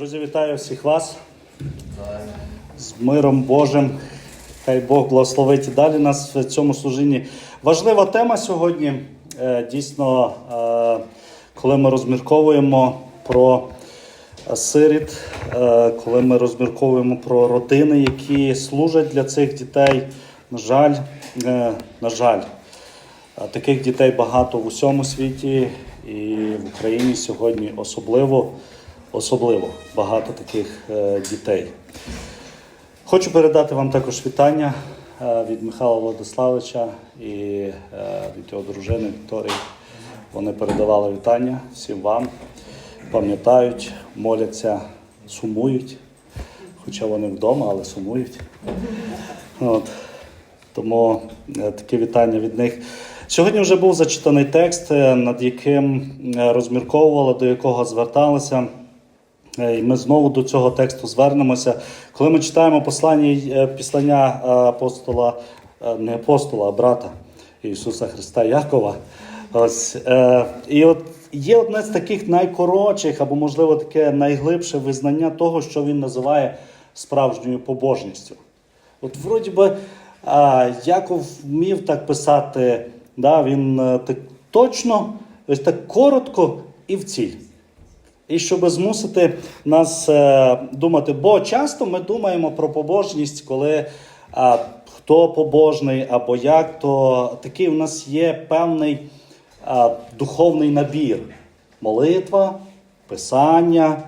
Друзі, вітаю всіх вас з миром Божим. Хай Бог благословить і далі нас в цьому служінні. Важлива тема сьогодні. Е, Дійсно, е, коли ми розмірковуємо про сиріт, е, коли ми розмірковуємо про родини, які служать для цих дітей. На жаль, на жаль, Таких дітей багато в усьому світі, і в Україні сьогодні особливо, особливо багато таких е, дітей. Хочу передати вам також вітання е, від Михайла Владиславовича і е, від його дружини Вікторії. Вони передавали вітання всім вам, пам'ятають, моляться, сумують. Хоча вони вдома, але сумують. От. Тому таке вітання від них. Сьогодні вже був зачитаний текст, над яким розмірковували, до якого зверталися. Е, І ми знову до цього тексту звернемося. Коли ми читаємо послання, е, післання апостола, е, не апостола, а брата Ісуса Христа Якова. Ось, і от є одне з таких найкоротших, або, можливо, таке найглибше визнання того, що він називає справжньою побожністю. От вроді би Яков вмів так писати, да, він так точно, ось так коротко і в ціль. І щоб змусити нас е, думати, бо часто ми думаємо про побожність, коли а, хто побожний або як, то такий у нас є певний а, духовний набір: молитва, писання,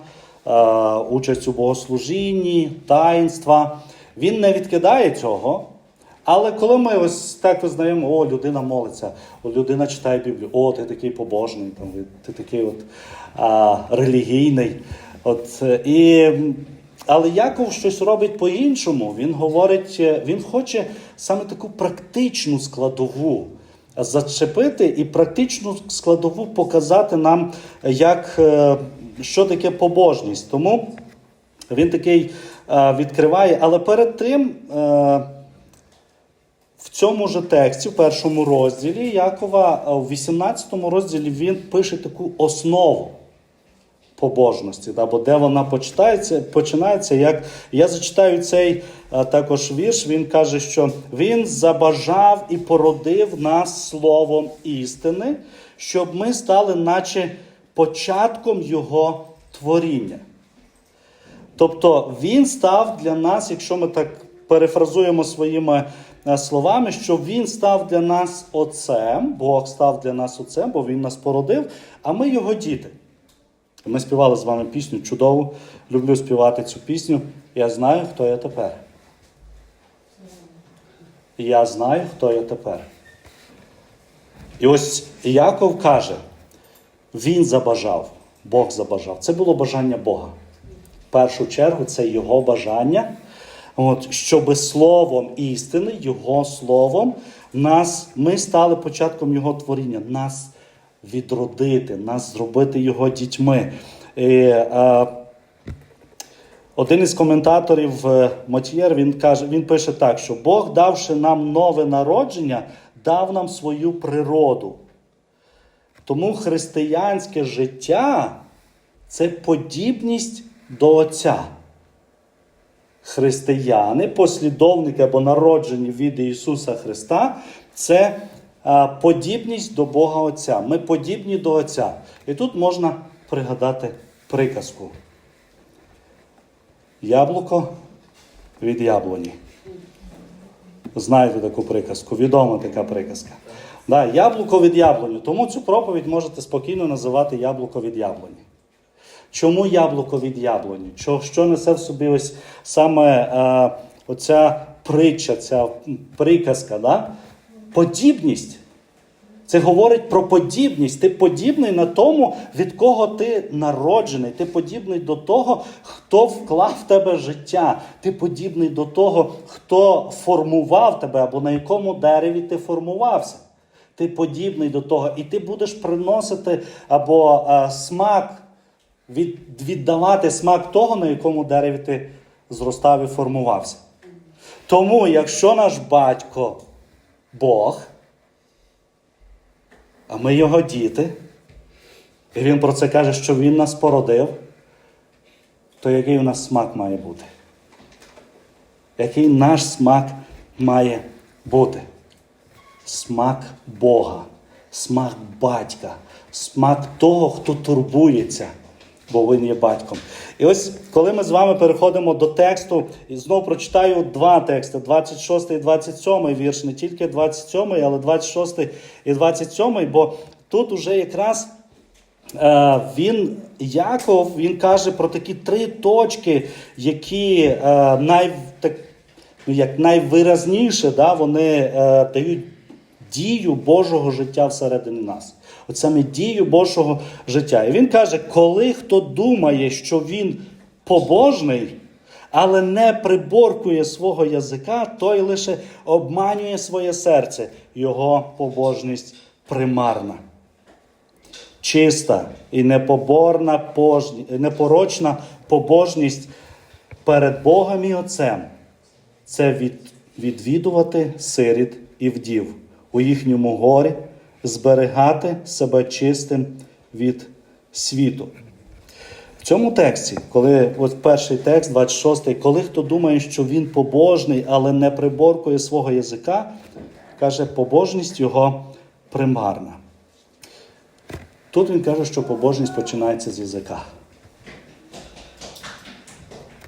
а, участь у богослужінні, таїнства. Він не відкидає цього. Але коли ми ось так визнаємо, о, людина молиться, о, людина читає Біблію, о, ти такий побожний, там, ти такий от, а, релігійний. От, е, і, але Яков щось робить по-іншому. Він говорить, е, він хоче саме таку практичну складову зачепити і практичну складову показати нам, як, е, що таке побожність. Тому він такий відкриває, але перед тим. Е, в цьому ж тексті, в першому розділі Якова, в 18 розділі він пише таку основу побожності, да, де вона починається, починається, як я зачитаю цей також вірш, він каже, що він забажав і породив нас словом істини, щоб ми стали, наче початком його творіння. Тобто він став для нас, якщо ми так перефразуємо своїми е, словами, що він став для нас отцем, Бог став для нас отцем, бо він нас породив, а ми його діти. Ми співали з вами пісню чудову. Люблю співати цю пісню. Я знаю, хто я тепер. Я знаю, хто я тепер. І ось Яков каже: він забажав, Бог забажав. Це було бажання Бога. В першу чергу це його бажання, от, щоб словом істини, його словом, нас, ми стали початком його творіння, нас відродити, нас зробити його дітьми. І, е, один із коментаторів е, Матьєр він каже, він пише так, що Бог, давши нам нове народження, дав нам свою природу. Тому християнське життя це подібність до Отця. Християни, послідовники або народжені від Ісуса Христа, це подібність до Бога Отця. Ми подібні до Отця. І тут можна пригадати приказку. Яблуко від яблуні. Знаєте таку приказку, відома така приказка. Да, яблуко від яблуні. Тому цю проповідь можете спокійно називати яблуко від яблуні. Чому яблуко від яблуні? Що, що несе в собі ось саме е, оця притча, ця приказка? Да? Подібність. Це говорить про подібність. Ти подібний на тому, від кого ти народжений. Ти подібний до того, хто вклав в тебе життя. Ти подібний до того, хто формував тебе або на якому дереві ти формувався. Ти подібний до того, і ти будеш приносити або е, смак, від, віддавати смак того, на якому дереві ти зростав і формувався. Тому, якщо наш батько Бог, а ми його діти, і він про це каже, що він нас породив, то який у нас смак має бути? Який наш смак має бути? Смак Бога, смак батька, смак того, хто турбується, бо він є батьком. І ось коли ми з вами переходимо до тексту, і знову прочитаю два тексти: 26 і 27 вірш, не тільки 27, але 26 і 27, бо тут уже якраз. Е, Він, Яков, він каже про такі три точки, які е, най, так, ну, як найвиразніше да, вони е, дають дію Божого життя всередині нас. От саме дію Божого життя. І він каже, коли хто думає, що він побожний, але не приборкує свого язика, той лише обманює своє серце, його побожність примарна чиста і непоборна пожні, непорочна побожність перед Богом і Отцем це від, відвідувати сиріт і вдів у їхньому горі, зберігати себе чистим від світу. В цьому тексті, коли от перший текст, 26, коли хто думає, що він побожний, але не приборкує свого язика, каже, побожність його примарна. Тут він каже, що побожність починається з язика.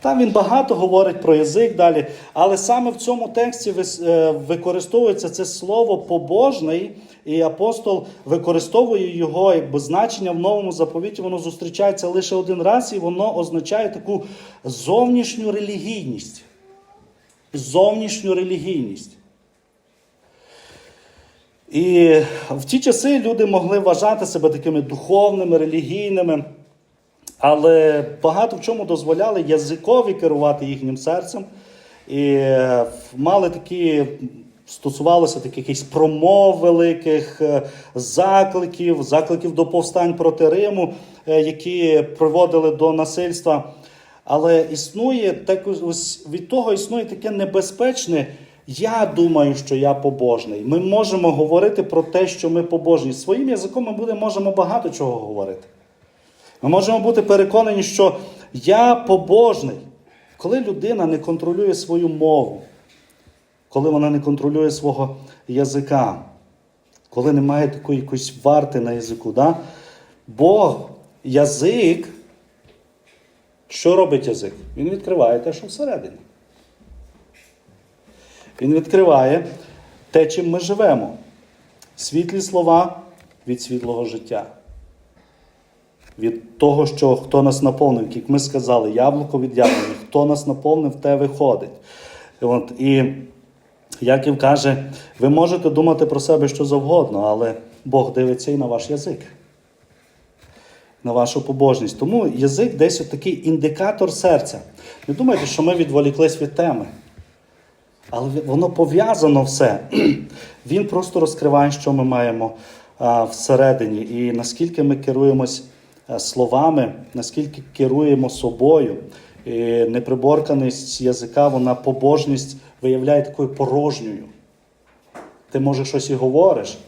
Там він багато говорить про язик далі, але саме в цьому тексті е, використовується це слово побожний, і апостол використовує його якби значення в новому заповіті. Воно зустрічається лише один раз, і воно означає таку зовнішню релігійність. Зовнішню релігійність. І в ті часи люди могли вважати себе такими духовними, релігійними, але багато в чому дозволяли язикові керувати їхнім серцем. І е, мали такі, стосувалося таких якихось промов великих, е, закликів, закликів до повстань проти Риму, е, які приводили до насильства. Але існує так ось від того існує таке небезпечне. Я думаю, що я побожний. Ми можемо говорити про те, що ми побожні. Своїм язиком ми будемо, можемо багато чого говорити. Ми можемо бути переконані, що я побожний. Коли людина не контролює свою мову, коли вона не контролює свого язика, коли немає такої якоїсь варти на язику, да? Бог, язик, що робить язик? Він відкриває те, що всередині. Він відкриває те, чим ми живемо. Світлі слова від світлого життя. Від того, що хто нас наповнив, як ми сказали, яблуко від яблуні, хто нас наповнив, те виходить. От, і Яків каже, ви можете думати про себе що завгодно, але Бог дивиться і на ваш язик, на вашу побожність. Тому язик десь такий індикатор серця. Не думайте, що ми відволіклись від теми. Але воно пов'язано все. Він просто розкриває, що ми маємо а, всередині, і наскільки ми керуємось а, словами, наскільки керуємо собою. І неприборканість язика, вона побожність виявляє такою порожньою. Ти може щось і говориш,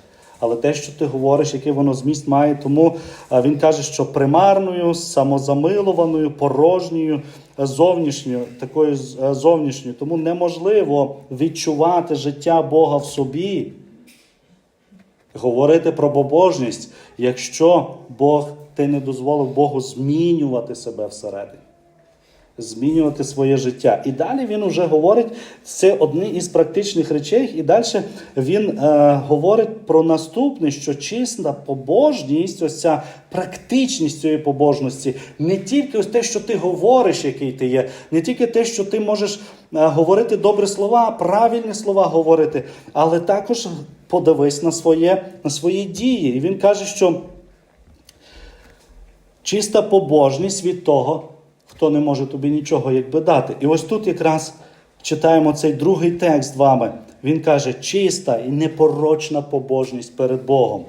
але те, що ти говориш, який воно зміст має, тому він каже, що примарною, самозамилованою, порожньою, е, зовнішньою, такою е, зовнішньою. Тому неможливо відчувати життя Бога в собі, говорити про побожність, якщо Бог ти не дозволив Богу змінювати себе всередині. Змінювати своє життя. І далі він вже говорить, це одні із практичних речей, і далі він е, говорить про наступне, що чиста побожність, ось ця практичність цієї побожності, не тільки ось те, що ти говориш, який ти є, не тільки те, що ти можеш е, говорити добрі слова, правильні слова говорити, але також подивись на, своє, на свої дії. І він каже, що чиста побожність від того, хто не може тобі нічого якби дати. І ось тут якраз читаємо цей другий текст з вами. Він каже, чиста і непорочна побожність перед Богом.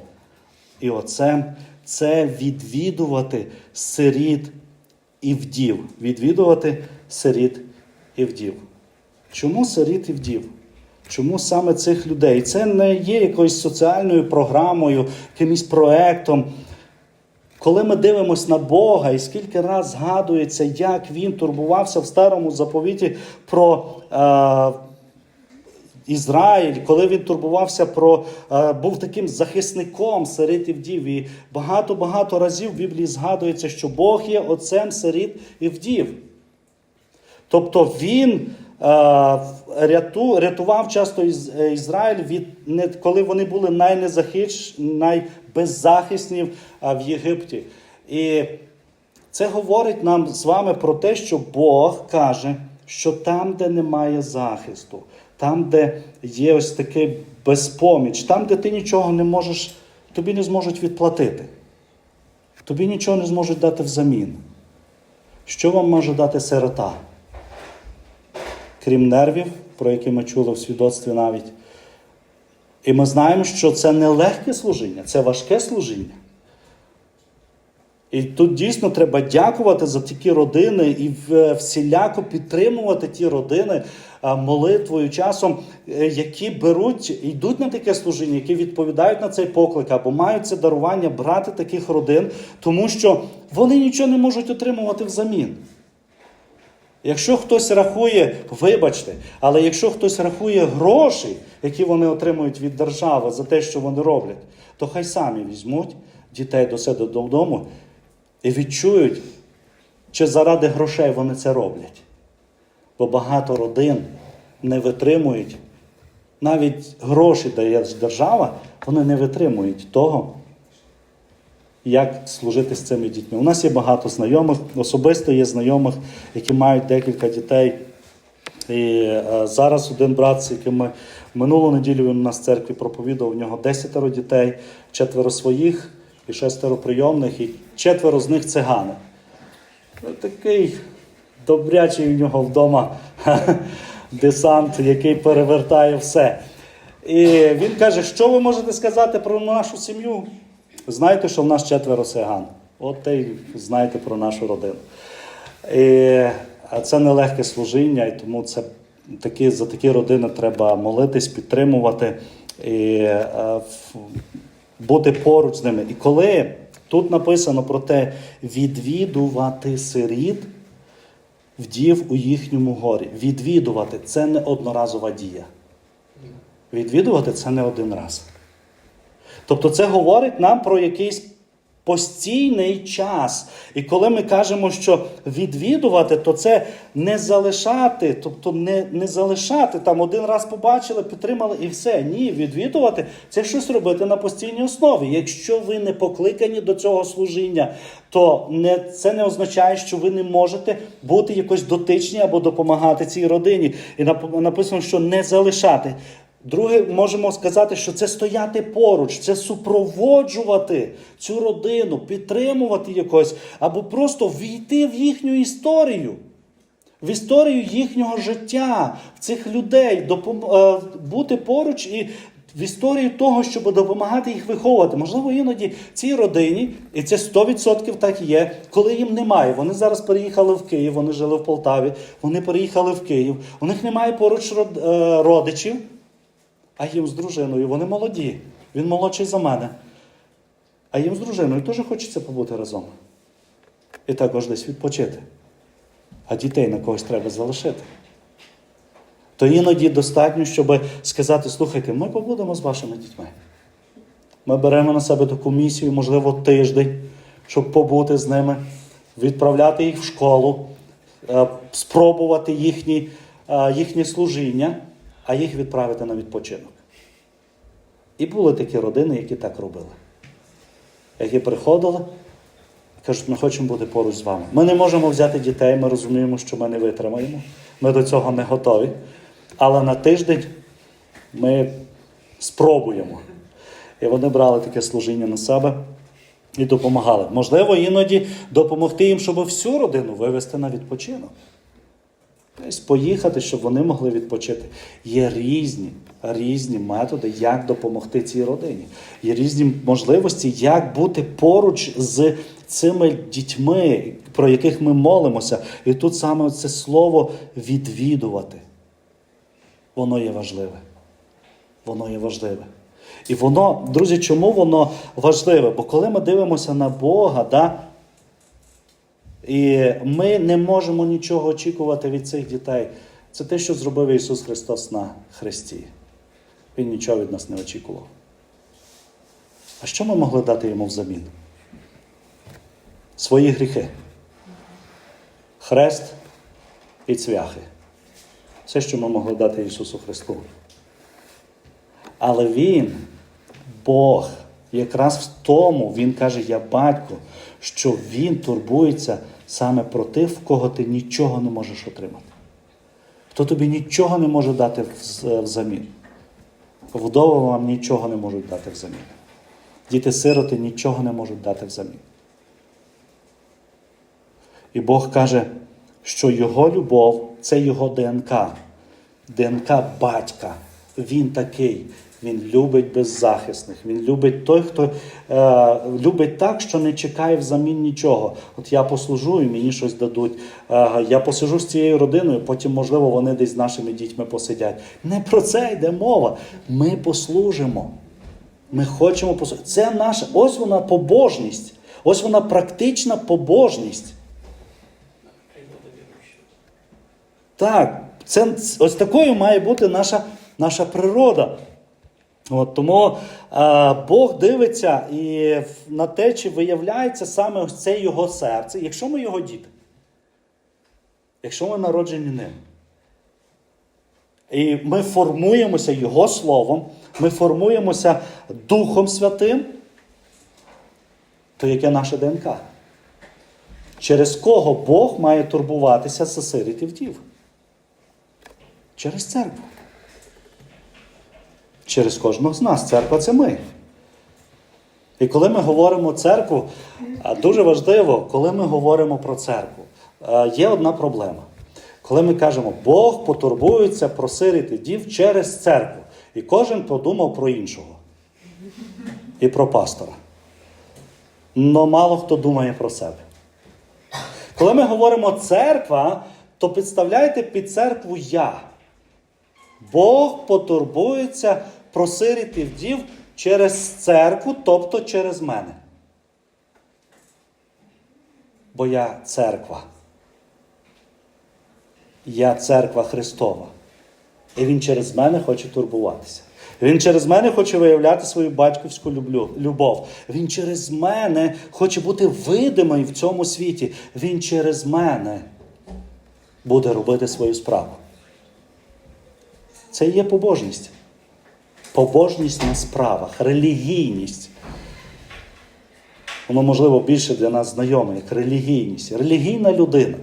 І оце це відвідувати сиріт і вдів. Відвідувати сиріт і вдів. Чому сиріт і вдів? Чому саме цих людей? Це не є якоюсь соціальною програмою, якимось проектом. Коли ми дивимося на Бога, і скільки раз згадується, як Він турбувався в старому заповіті про. Е, Ізраїль, коли він турбувався про е, був таким захисником сиріт і вдів. І багато-багато разів в Біблії згадується, що Бог є отцем сиріт і. Тобто він е, ряту, рятував часто Ізраїль від коли вони були найнезахищ, е, в Єгипті. І це говорить нам з вами про те, що Бог каже, що там, де немає захисту, там, де є ось такий безпоміч, там, де ти нічого не можеш, тобі не зможуть відплатити. Тобі нічого не зможуть дати взамін. Що вам може дати сирота? Крім нервів, про які ми чули в свідоцтві навіть. І ми знаємо, що це не легке служіння, це важке служіння. І тут дійсно треба дякувати за такі родини і всіляко підтримувати ті родини молитвою, часом, е, які беруть, йдуть на таке служіння, які відповідають на цей поклик або мають це дарування брати таких родин, тому що вони нічого не можуть отримувати взамін. Якщо хтось рахує, вибачте, але якщо хтось рахує гроші, які вони отримують від держави за те, що вони роблять, то хай самі візьмуть дітей до себе додому і відчують, чи заради грошей вони це роблять. Бо багато родин не витримують, навіть гроші дає держава, вони не витримують того, як служити з цими дітьми. У нас є багато знайомих, особисто є знайомих, які мають декілька дітей. І е, зараз один брат, з яким ми минулу неділю він у нас в церкві проповідав, у нього десятеро дітей, четверо своїх і шестеро прийомних, і четверо з них цигани. Ну, Такий добрячий у нього вдома десант, який перевертає все. І він каже, що ви можете сказати про нашу сім'ю? Знаєте, що в нас четверо циган. От те й знаєте про нашу родину. І а це нелегке служіння, і тому це такі, за такі родини треба молитись, підтримувати і в- бути поруч з ними. І коли тут написано про те, відвідувати сиріт, вдів у їхньому горі. Відвідувати це не одноразова дія. Відвідувати це не один раз. Тобто це говорить нам про якийсь постійний час. І коли ми кажемо, що відвідувати, то це не залишати, тобто не, не залишати там один раз побачили, підтримали і все. Ні, відвідувати це щось робити на постійній основі. Якщо ви не покликані до цього служіння, то не, це не означає, що ви не можете бути якось дотичні або допомагати цій родині. І написано, що не залишати. Друге, можемо сказати, що це стояти поруч, це супроводжувати цю родину, підтримувати якось, або просто війти в їхню історію, в історію їхнього життя, в цих людей, е, бути поруч і в історії того, щоб допомагати їх виховувати. Можливо, іноді цій родині, і це 100% так і є, коли їм немає. Вони зараз переїхали в Київ, вони жили в Полтаві, вони переїхали в Київ, у них немає поруч е, родичів. А їм з дружиною, вони молоді. Він молодший за мене. А їм з дружиною теж хочеться побути разом. І також десь відпочити. А дітей на когось треба залишити. То іноді достатньо, щоб сказати: слухайте, ми побудемо з вашими дітьми. Ми беремо на себе таку місію, можливо, тиждень, щоб побути з ними, відправляти їх в школу, е, спробувати їхні, е, їхнє служіння, а їх відправити на відпочинок. І були такі родини, які так робили. Які приходили кажуть, ми хочемо бути поруч з вами. Ми не можемо взяти дітей, ми розуміємо, що ми не витримаємо. Ми до цього не готові. Але на тиждень ми спробуємо. І вони брали таке служіння на себе і допомагали. Можливо, іноді допомогти їм, щоб всю родину вивезти на відпочинок. Десь поїхати, щоб вони могли відпочити. Є різні, різні методи, як допомогти цій родині. Є різні можливості, як бути поруч з цими дітьми, про яких ми молимося. І тут саме це слово відвідувати. Воно є важливе. Воно є важливе. І воно, друзі, чому воно важливе? Бо коли ми дивимося на Бога, да, і ми не можемо нічого очікувати від цих дітей. Це те, що зробив Ісус Христос на Христі. Він нічого від нас не очікував. А що ми могли дати йому взамін? Свої гріхи. Хрест і цвяхи. Все, що ми могли дати Ісусу Христу. Але Він, Бог, якраз в тому, Він каже, я батько, що Він турбується саме про тих, в кого ти нічого не можеш отримати. Хто тобі нічого не може дати вз- взамін. Вдови вам нічого не можуть дати взамін. Діти-сироти нічого не можуть дати взамін. І Бог каже, що Його любов це Його ДНК. ДНК батька. Він такий. Він любить беззахисних. Він любить той, хто е, любить так, що не чекає взамін нічого. От я послужу і мені щось дадуть. Е, я посижу з цією родиною, потім, можливо, вони десь з нашими дітьми посидять. Не про це йде мова. Ми послужимо. Ми хочемо послужити. Це наша, ось вона побожність. Ось вона практична побожність. Так, це, ось такою має бути наша, наша природа. От, тому е, Бог дивиться і на те, чи виявляється саме це його серце, якщо ми його діти, якщо ми народжені ним. І ми формуємося Його Словом, ми формуємося Духом Святим, то яке наше ДНК? Через кого Бог має турбуватися за сиріт і вдів? Через церкву. Через кожного з нас. Церква це ми. І коли ми говоримо церкву, дуже важливо, коли ми говоримо про церкву, є одна проблема. Коли ми кажемо, Бог потурбується про сиріт дів через церкву. І кожен подумав про іншого. І про пастора. Но мало хто думає про себе. Коли ми говоримо церква, то підставляйте під церкву я. Бог потурбується про сиріт і вдів через церкву, тобто через мене. Бо я церква. Я церква Христова. І Він через мене хоче турбуватися. Він через мене хоче виявляти свою батьківську любов. Він через мене хоче бути видимий в цьому світі. Він через мене буде робити свою справу. Це і є побожність. Побожність на справах, релігійність. Воно, можливо, більше для нас знайоме, як релігійність. Релігійна людина.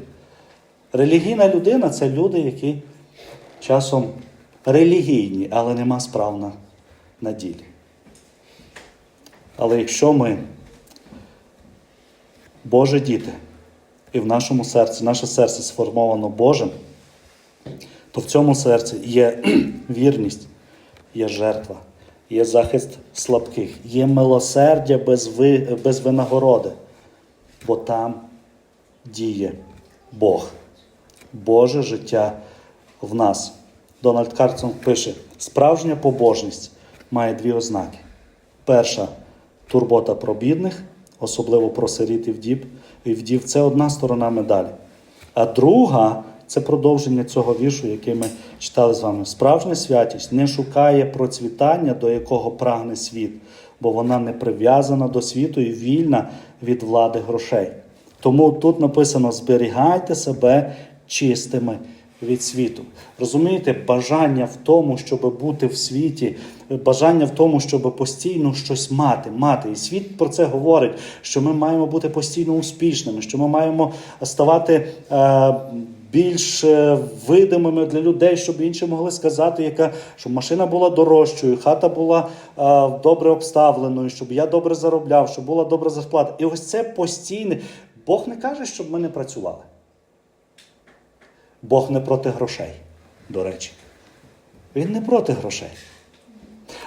Релігійна людина це люди, які часом релігійні, але нема справ на, на ділі. Але якщо ми Божі діти, і в нашому серці, наше серце сформовано Божим, то в цьому серці є вірність, є жертва, є захист слабких, є милосердя без, ви, без винагороди, бо там діє Бог. Боже життя в нас. Дональд Карсон пише: справжня побожність має дві ознаки. Перша турбота про бідних, особливо про сиріт і вдів. І вдів це одна сторона медалі. А друга це продовження цього віршу, який ми читали з вами. Справжня святість не шукає процвітання, до якого прагне світ, бо вона не прив'язана до світу і вільна від влади грошей. Тому тут написано: зберігайте себе чистими від світу. Розумієте, бажання в тому, щоб бути в світі, бажання в тому, щоб постійно щось мати, мати. І світ про це говорить, що ми маємо бути постійно успішними, що ми маємо ставати. Е, більш видимими для людей, щоб інші могли сказати, яка, щоб машина була дорожчою, хата була е, добре обставленою, щоб я добре заробляв, щоб була добра зарплата. І ось це постійне. Бог не каже, щоб ми не працювали. Бог не проти грошей, до речі. Він не проти грошей.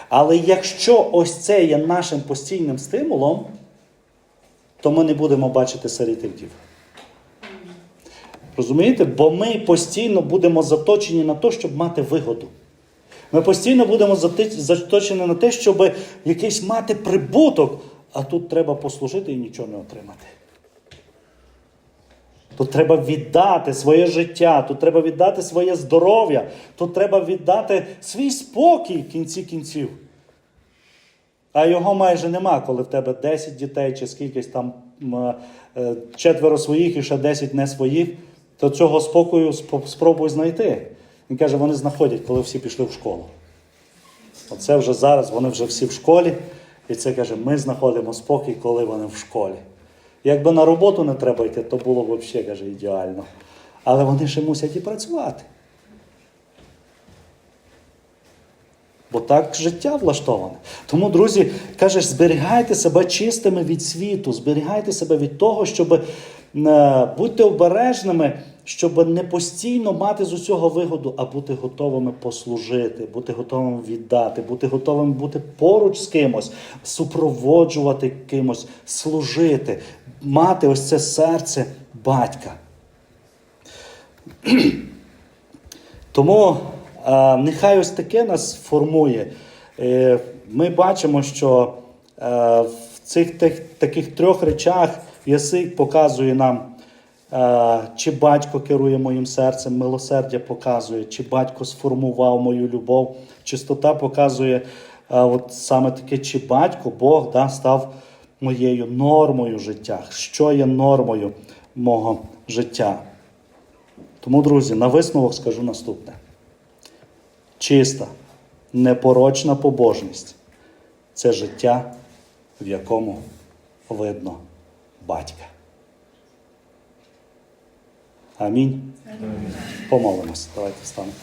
Але якщо ось це є нашим постійним стимулом, то ми не будемо бачити сарітивдів. Розумієте? Бо ми постійно будемо заточені на те, щоб мати вигоду. Ми постійно будемо заточені на те, щоб якийсь мати прибуток, а тут треба послужити і нічого не отримати. Тут треба віддати своє життя, тут треба віддати своє здоров'я, тут треба віддати свій спокій в кінці кінців. А його майже нема, коли в тебе 10 дітей чи скількись там е, четверо своїх і ще 10 не своїх, то цього спокою спробуй знайти. Він каже, вони знаходять, коли всі пішли в школу. Оце вже зараз, вони вже всі в школі, і це каже, ми знаходимо спокій, коли вони в школі. Якби на роботу не треба йти, то було б взагалі каже, ідеально. Але вони ще мусять і працювати. Бо так життя влаштоване. Тому, друзі, кажеш, зберігайте себе чистими від світу, зберігайте себе від того, щоб е, будьте обережними, щоб не постійно мати з усього вигоду, а бути готовими послужити, бути готовими віддати, бути готовими бути поруч з кимось, супроводжувати кимось, служити, мати ось це серце батька. Тому е, нехай ось таке нас формує. Е, ми бачимо, що е, в цих тих, таких трьох речах язик показує нам, е, чи батько керує моїм серцем, милосердя показує, чи батько сформував мою любов, чистота показує е, от саме таке, чи батько, Бог да, став моєю нормою життя. Що є нормою мого життя? Тому, друзі, на висновок скажу наступне: чиста, непорочна побожність це життя, в якому видно батька. Амінь. Помолимось. Давайте встанемо.